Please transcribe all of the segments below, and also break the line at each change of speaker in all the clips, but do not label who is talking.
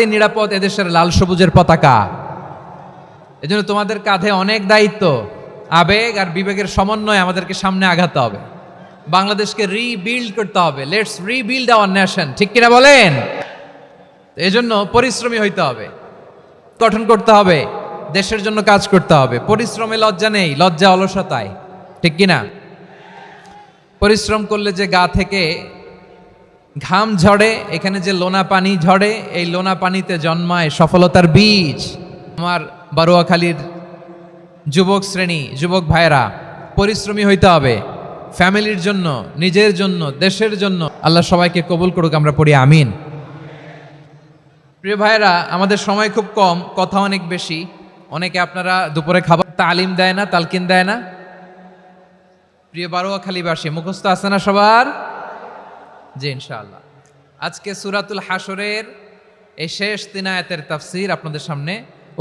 এই নিরাপদ এদেশের লাল সবুজের পতাকা। এজন্য তোমাদের কাঁধে অনেক দায়িত্ব, আবেগ আর বিবেকের সমন্বয় আমাদেরকে সামনে আগাতে হবে। বাংলাদেশকে রিবিল্ড করতে হবে। লেটস রিবিল্ড আওয়ার নেশন ঠিক কিনা বলেন? তো এজন্য পরিশ্রমী হইতে হবে, গঠন করতে হবে, দেশের জন্য কাজ করতে হবে। পরিশ্রমে লজ্জা নেই, লজ্জা অলসতায়, ঠিক কিনা? পরিশ্রম করলে যে গা থেকে ঘাম ঝরে, এখানে যে লোনা পানি ঝরে, এই লোনা পানিতে জন্মায় সফলতার বীজ। আমার বারুয়াখালীর যুবক শ্রেণি, যুবক ভাইয়েরা, পরিশ্রমী হইতে হবে। ফ্যামিলির জন্য, নিজের জন্য, দেশের জন্য আল্লাহ সবাইকে কবুল করুক, আমরা পড়ি আমিন। প্রিয় ভাইরা আমাদের সময় খুব কম, কথা অনেক বেশি। অনেকে আপনারা দুপুরে খাবার তালিম দেয় না, তালকিন দেয় না। প্রিয় বারোয়াখালীবাসী, মুখস্থ আছে না সবার? জি, ইনশাআল্লাহ। আজকে সুরাতুল হাসরের এই শেষ তিন আয়াতের তাফসির আপনাদের সামনে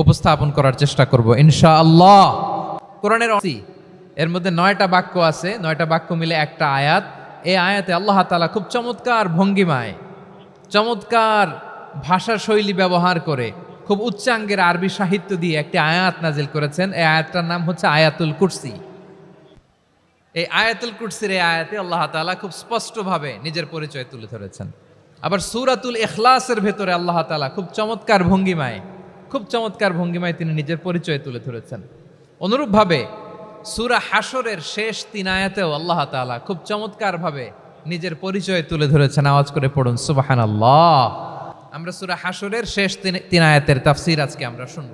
উপস্থাপন করার চেষ্টা করব, ইনশাআল্লাহ। কোরআনের এর মধ্যে নয়টা বাক্য আছে, নয়টা বাক্য মিলে একটা আয়াত। এই আয়াতে আল্লাহ তাআলা খুব চমৎকার ভঙ্গিমায়, চমৎকার ভাষা শৈলী ব্যবহার করে খুব উচ্চাঙ্গের আরবি সাহিত্য দিয়ে একটি আয়াত নাজিল করেছেন। এই আয়াতটার নাম হচ্ছে আয়াতুল কুরসি। এই আয়াতুল কুরসির এই আয়াতে আল্লাহ তাআলা খুব স্পষ্টভাবে নিজের পরিচয় তুলে ধরেছেন। আবার সুরাতুল এখলাসের ভেতরে আল্লাহ তাআলা খুব চমৎকার ভঙ্গিমায়, খুব চমৎকার ভঙ্গিমায় তিনি নিজের পরিচয় তুলে ধরেছেন। অনুরূপভাবে সুরা হাসরের শেষ তিন আয়াতেও আল্লাহ তাআলা খুব চমৎকারভাবে নিজের পরিচয় তুলে ধরেছেন। আওয়াজ করে পড়ুন, সুবহানাল্লাহ। আমরা সুরা হাসরের শেষ তিন আয়াতের তাফসীর আজকে আমরা শুনব।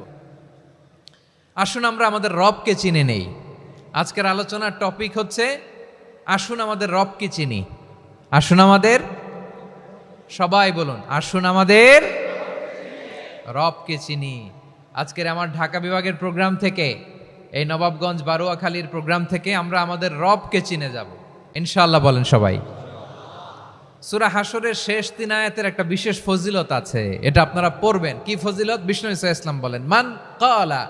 আসুন আমরা আমাদের রবকে চিনে নেই। আজকের আলোচনার টপিক হচ্ছে, আসুন আমাদের রবকে চিনি। আসুন আমাদের, সবাই বলুন, আসুন আমাদের রবকে চিনি। আজকের আমার ঢাকা বিভাগের প্রোগ্রাম থেকে, এই নবাবগঞ্জ বারুয়াখালীর প্রোগ্রাম থেকে আমরা আমাদের রবকে চিনে যাব। ইনশাল্লাহ বলেন সবাই। সুরা হাসরের শেষ তিন আয়াতের একটা বিশেষ ফজিলত আছে, এটা আপনারা পড়বেন। কি ফজিলত? বিষ্ণু ইসা ইসলাম বলেন, মান কালা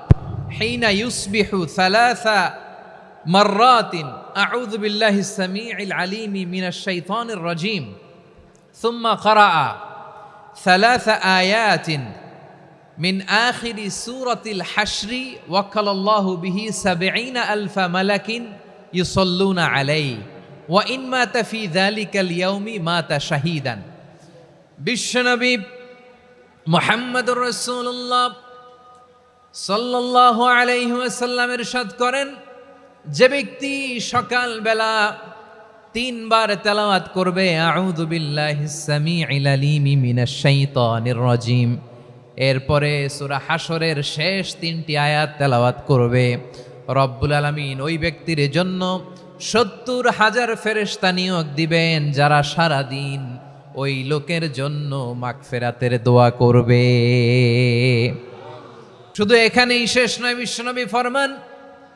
হিনা ইউসবিহু সালাসা মাররাতিন আউযু বিল্লাহি সামিউল আলিমি মিনাশ শাইতানির রাজিম ثم قرأ ثلاث آيات من آخر سورة الحشر وكل الله به سبعين ألف ملك يصلون عليه وإن مات في ذلك اليوم مات شهيدا বিশ্বনবী মোহাম্মদুর রসুল্লাহ সাল্লাল্লাহু আলাইহি ওয়াসাল্লাম ইরশাদ করেন যে ব্যক্তি সকালবেলা তিনবার তেলাওয়াত করবে, আউযু রাজিম। এরপরে সূরা হাসরের শেষ তিনটি আয়াত তেলাওয়াত করবে, রব্বুল আলামিন ওই ব্যক্তির জন্য সত্তর হাজার ফেরেশতা নিয়োগ দিবেন, যারা সারা দিন ওই লোকের জন্য মাগফিরাতের দোয়া করবে। শুধু এখানেই শেষ নয়, বিশ্বনবী ফরমান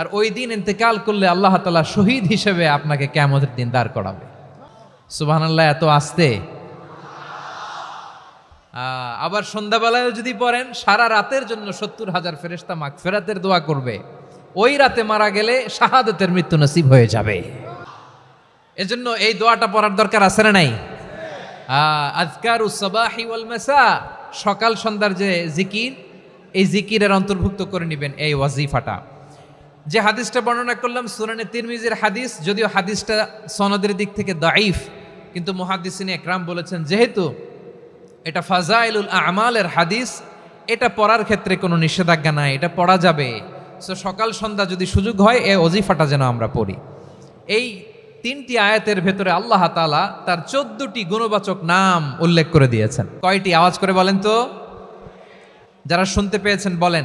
আর ওই দিন ইন্তেকাল করলে আল্লাহ তালা শহীদ হিসেবে আপনাকে কেয়ামতের দিন দাঁড় করাবে। সুবহানাল্লাহ, এত আসতে। আবার সন্ধ্যাবেলায় যদি পড়েন, সারা রাতের জন্য সত্তর হাজার ফেরেস্তা মাগফিরাতের দোয়া করবে। ওই রাতে মারা গেলে শাহাদতের মৃত্যু নসিব হয়ে যাবে। এজন্য এই দোয়াটা পড়ার দরকার আছে না নাই? আজকার উসবাহি সকাল সন্ধ্যার যে জিকির, এই জিকিরের অন্তর্ভুক্ত করে নেবেন এই ওয়াজিফাটা। যে হাদিসটা বর্ণনা করলাম, সুরানে তিরমিজির হাদিস, যদিও হাদিসটা সনদের দিক থেকে দাইফ কিন্তু মুহাদ্দিসিন একরাম বলেছেন, যেহেতু এটা ফাজাইলুল আমালের হাদিস, এটা পড়ার ক্ষেত্রে কোনো নিষেধাজ্ঞা নাই, এটা পড়া যাবে। সো সকাল সন্ধ্যা যদি সুযোগ হয়, এ অজিফাটা যেন আমরা পড়ি। এই তিনটি আয়াতের ভেতরে আল্লাহ তালা তার চোদ্দটি গুণবাচক নাম উল্লেখ করে দিয়েছেন। কয়টি? আওয়াজ করে বলেন তো। যারা শুনতে পেয়েছেন, বলেন।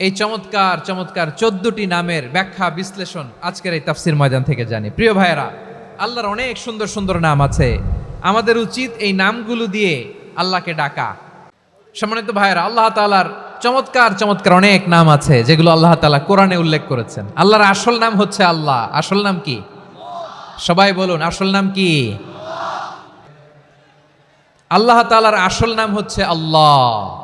এই চমৎকার চমৎকার চোদ্দটি নামের ব্যাখ্যা, বিশ্লেষণ আজকের এই তাফসির ময়দান থেকে জানি। প্রিয় ভাইয়েরা, আল্লাহর অনেক সুন্দর সুন্দর নাম আছে। আমাদের উচিত এই নামগুলো দিয়ে আল্লাহকে ডাকা। সম্মানিত ভাইয়েরা, আল্লাহ তালার চমৎকার চমৎকার অনেক নাম আছে, যেগুলো আল্লাহ তালা কোরআনে উল্লেখ করেছেন। আল্লাহর আসল নাম হচ্ছে আল্লাহ। আসল নাম কি? সবাই বলুন, আসল নাম কি? আল্লাহ তালার আসল নাম হচ্ছে আল্লাহ।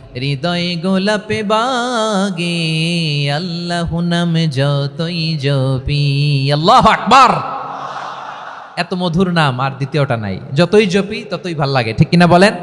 হৃদয় গোলাপে বাগে, আল্লাহ নাম যতই জপি। আল্লাহ আকবার! এত মধুর নাম, আর দ্বিতীয়টা নাই। যতই জপি, ততই ভালো লাগে, ঠিক কিনা বলেন?